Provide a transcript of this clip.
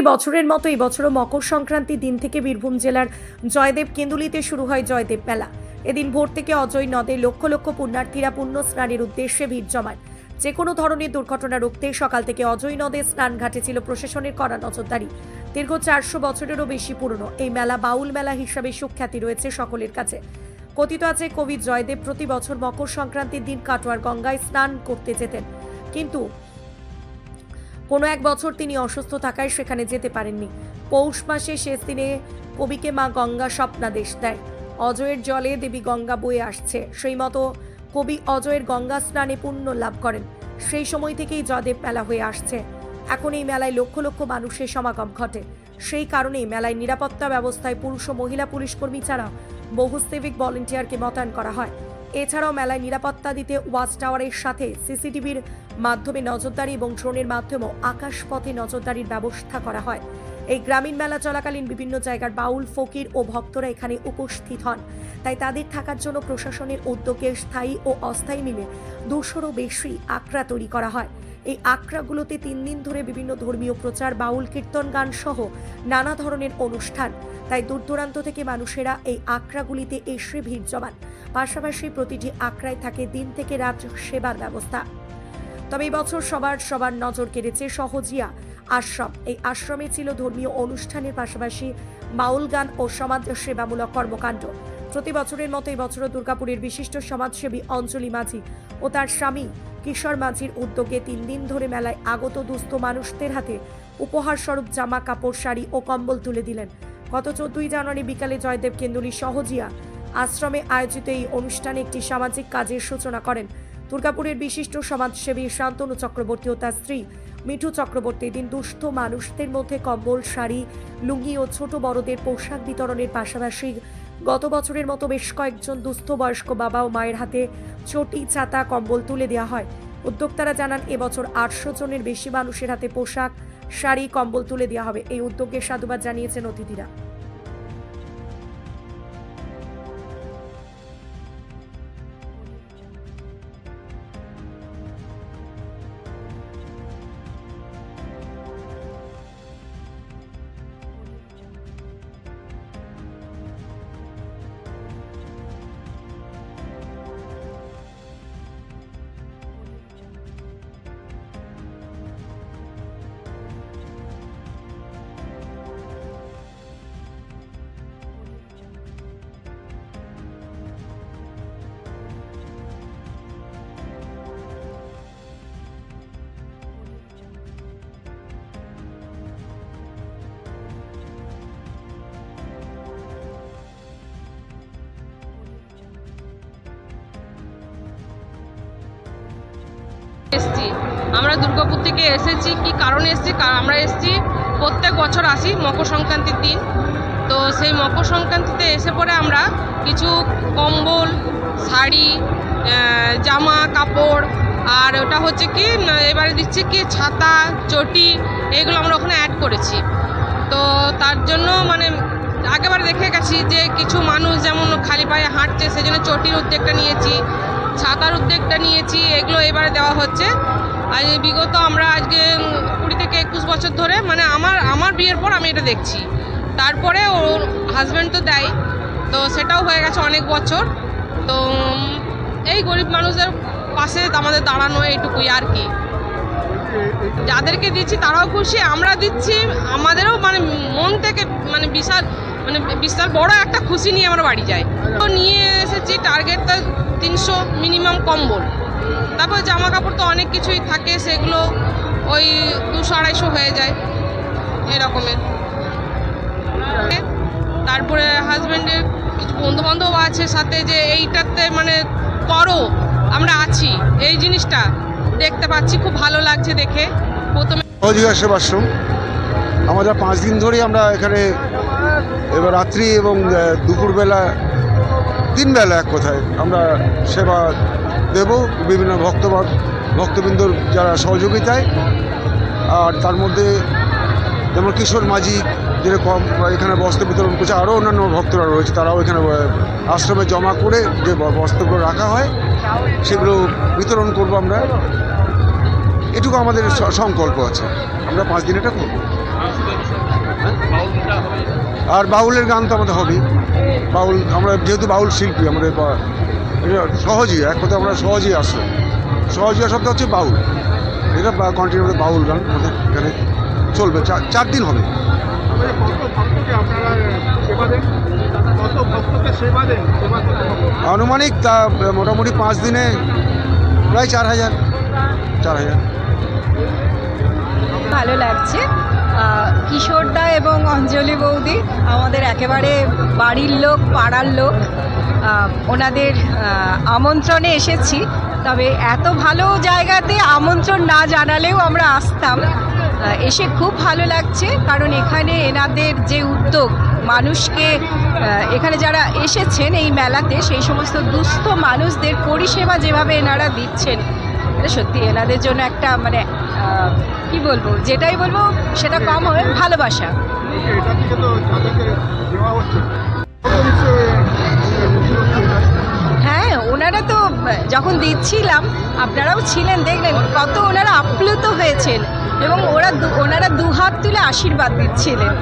প্রতি বছরের মতো এই বছরও মকর সংক্রান্তির দিন থেকে বীরভূম জেলার জয়দেব কেন্দুলিতে শুরু হয় জয়দেব মেলা। এদিন ভোর থেকে অজয় নদে লক্ষ লক্ষ পুণ্যার্থীরা পুণ্য স্নানের উদ্দেশ্যে ভিড় জমান যে কোনো ধরনের দুর্ঘটনা রুখতে সকাল থেকে অজয় নদে স্নান ঘাটে ছিল প্রশাসনের কড়া নজরদারি। দীর্ঘ চারশো বছরেরও বেশি পুরনো এই মেলা বাউল মেলা হিসাবে সুখ্যাতি রয়েছে সকলের কাছে। কথিত আছে, কবি জয়দেব প্রতি বছর মকর সংক্রান্তির দিন কাটোয়ার গঙ্গায় স্নান করতে যেতেন। কিন্তু কোনো এক বছর তিনি অসুস্থ থাকায় সেখানে যেতে পারেননি। পৌষ মাসে শেষ দিনে কবিকে মা গঙ্গা স্বপ্নাদেশ দেয়। অজয়ের জলে দেবী গঙ্গা বয়ে আসছে। সেই মতো কবি অজয়ের গঙ্গা স্নানে পুণ্য লাভ করেন। সেই সময় থেকেই জয়দেব মেলা হয়ে আসছে। এখন এই মেলায় লক্ষ লক্ষ মানুষের সমাগম ঘটে। সেই কারণেই মেলায় নিরাপত্তা ব্যবস্থায় পুরুষ ও মহিলা পুলিশ কর্মী ছাড়া বহু সিভিক ভলেন্টিয়ারকে মোতায়েন করা হয়। এছাড়াও মেলায় নিরাপত্তা দিতে ওয়াচ টাওয়ারের সাথে সিসিটিভির মাধ্যমে নজরদারি এবং ড্রোনের মাধ্যমেও আকাশপথে নজরদারির ব্যবস্থা করা হয়। এই গ্রামীণ মেলা চলাকালীন বিভিন্ন জায়গার বাউল, ফকির ও ভক্তরা এখানে উপস্থিত হন। তাই তাদের থাকার জন্য প্রশাসনের উদ্যোগে স্থায়ী ও অস্থায়ী মিলে দুশোরও বেশি আখড়া তৈরি করা হয়। এই আখড়াগুলোতে তিন দিন ধরে বিভিন্ন ধর্মীয় প্রচার, বাউল, কীর্তন, গান সহ নানা ধরনের অনুষ্ঠান। তাই দূর দূরান্ত থেকে মানুষেরা এই আখড়াগুলিতে এসে ভিড় জমান। পাশাপাশি প্রতিটি আখড়ায় থাকে দিন থেকে রাত সেবার ব্যবস্থা। তবে এই বছর সবার সবার নজর কেড়েছে সহজিয়া। আশ্রম। এই আশ্রমে ছিল ধর্মীয় অনুষ্ঠানের পাশাপাশি বাউল গান ও সমাজ সেবামূলক কর্মকাণ্ড। প্রতি বছরের মতো এই বছরও দুর্গাপুরের বিশিষ্ট সমাজসেবী অঞ্জলি মাঝি ও তার স্বামী কিশোর মাঝির উদ্যোগে তিন দিন ধরে মেলায় আগত দুস্থ মানুষদের হাতে উপহার স্বরূপ জামা, কাপড়, শাড়ি ও কম্বল তুলে দিলেন। গত চোদ্দই জানুয়ারি বিকালে জয়দেব কেন্দুলি সহজিয়া আশ্রমে আয়োজিত এই অনুষ্ঠানে একটি সামাজিক কাজের সূচনা করেন। দুর্গাপুরের বিশিষ্ট সমাজসেবী শান্তনু চক্রবর্তী ও তার স্ত্রী মিঠু চক্রবর্তী দিন দুস্থ মানুষদের মধ্যে কম্বল, শাড়ি, লুঙ্গি ও ছোট বড়দের পোশাক বিতরণের পাশাপাশি গত বছরের মতো বেশ কয়েকজন দুস্থ বয়স্ক বাবা ও মায়ের হাতে চটি, ছাতা, কম্বল তুলে দেওয়া হয়। উদ্যোক্তারা জানান এবছর আটশো জনের বেশি মানুষের হাতে পোশাক, শাড়ি, কম্বল তুলে দেওয়া হবে। এই উদ্যোগে সাধুবাদ জানিয়েছেন অতিথিরা। আমরা দুর্গাপুর থেকে এসেছি, কি কারণে এসেছি? আমরা এসেছি প্রত্যেক বছর আসি মকর সংক্রান্তির দিন। তো সেই মকর সংক্রান্তিতে এসে পরে আমরা কিছু কম্বল, শাড়ি জামা, কাপড়, আর ওটা হচ্ছে কি এবারে দিচ্ছি কি ছাতা, চটি, এগুলো আমরা ওখানে অ্যাড করেছি। তো তার জন্য মানে আগেবার দেখে গেছি যে কিছু মানুষ যেমন খালি পায়ে হাঁটছে, সেজন্য চটির উদ্যোগটা নিয়েছি। ছাতার উদ্যোগটা নিয়েছি, এগুলো এবারে দেওয়া হচ্ছে। আর বিগত আমরা আজকে কুড়ি থেকে একুশ বছর ধরে মানে আমার আমার বিয়ের পর আমি এটা দেখছি। তারপরে ওর হাজব্যান্ড তো দেয়, তো সেটাও হয়ে গেছে অনেক বছর। তো এই গরিব মানুষদের পাশে আমাদের দাঁড়ানো এইটুকুই আর কি। যাদেরকে দিচ্ছি তারাও খুশি, আমরা দিচ্ছি, আমাদেরও মানে মন থেকে মানে বিশাল মানে বিশাল বড় একটা খুশি নিয়ে আমরা বাড়ি যাই তো নিয়ে এসেছি টার্গেটটা তিনশো মিনিমাম কম্বল। তারপর জামা কাপড় তো অনেক কিছুই থাকে, সেগুলো ওই দুশো আড়াইশো হয়ে যায়, এরকমের। তারপরে হাজব্যান্ডের কিছু বন্ধু বান্ধব আছে সাথে যে এইটাতে মানে করো আমরা আছি, এই জিনিসটা দেখতে পাচ্ছি, খুব ভালো লাগছে দেখে। প্রথমে আমরা পাঁচ দিন ধরেই আমরা এখানে এবার রাত্রি এবং দুপুরবেলা, তিনবেলা এক কথায় আমরা সেবা দেব বিভিন্ন ভক্তবাদ, ভক্তবৃন্দর যারা সহযোগিতায়। আর তার মধ্যে যেমন কিশোর মাঝি যেরকম এখানে বস্ত্র বিতরণ করছে, আরও অন্যান্য ভক্তরা রয়েছে, তারাও এখানে আশ্রমে জমা করে যে বস্ত্রগুলো রাখা হয়, সেগুলো বিতরণ করব আমরা। এটুকু আমাদের সংকল্প আছে। আমরা পাঁচ দিন এটা করব। আর বাউলের গান তো আমাদের হবেই বাউল আমরা যেহেতু বাউল শিল্পী আমাদের সহজই এক কথা আমরা সহজেই আসলাম সহজই শব্দ হচ্ছে বাউল। এটা কন্টিনিউ বাউল গান আমাদের এখানে চলবে। চার চার দিন হবে। আমাদের কত ভক্তকে আপনারা সেবা দেন? কত ভক্তকে সেবা দেন সেবা কত ভক্ত আনুমানিক তা মোটামুটি পাঁচ দিনে প্রায় চার হাজার। চার হাজার। ভালো লাগছে। কিশোরদা এবং অঞ্জলি বৌদি, আমাদের একেবারে বাড়ির লোক, পাড়ার লোক। ওনাদের আমন্ত্রণে এসেছি। তবে এত ভালো জায়গাতে আমন্ত্রণ না জানালেও আমরা আসতাম। এসে খুব ভালো লাগছে, কারণ এখানে এনাদের যে উদ্যোগ, মানুষকে এখানে যারা এসেছেন এই মেলাতে, সেই সমস্ত দুস্থ মানুষদের পরিষেবা যেভাবে এনারা দিচ্ছেন, এটা সত্যি এনাদের জন্য একটা মানে বলব, যেটাই বলব, সেটা কম হবে, ভালোবাসা? হ্যাঁ ওনারা তো, যখন দিচ্ছিলাম, আপনারাও ছিলেন, দেখলেন কত ওনারা আপ্লুত হয়েছেন এবং ওরা ওনারা দুহাত তুলে আশীর্বাদ দিচ্ছিলেন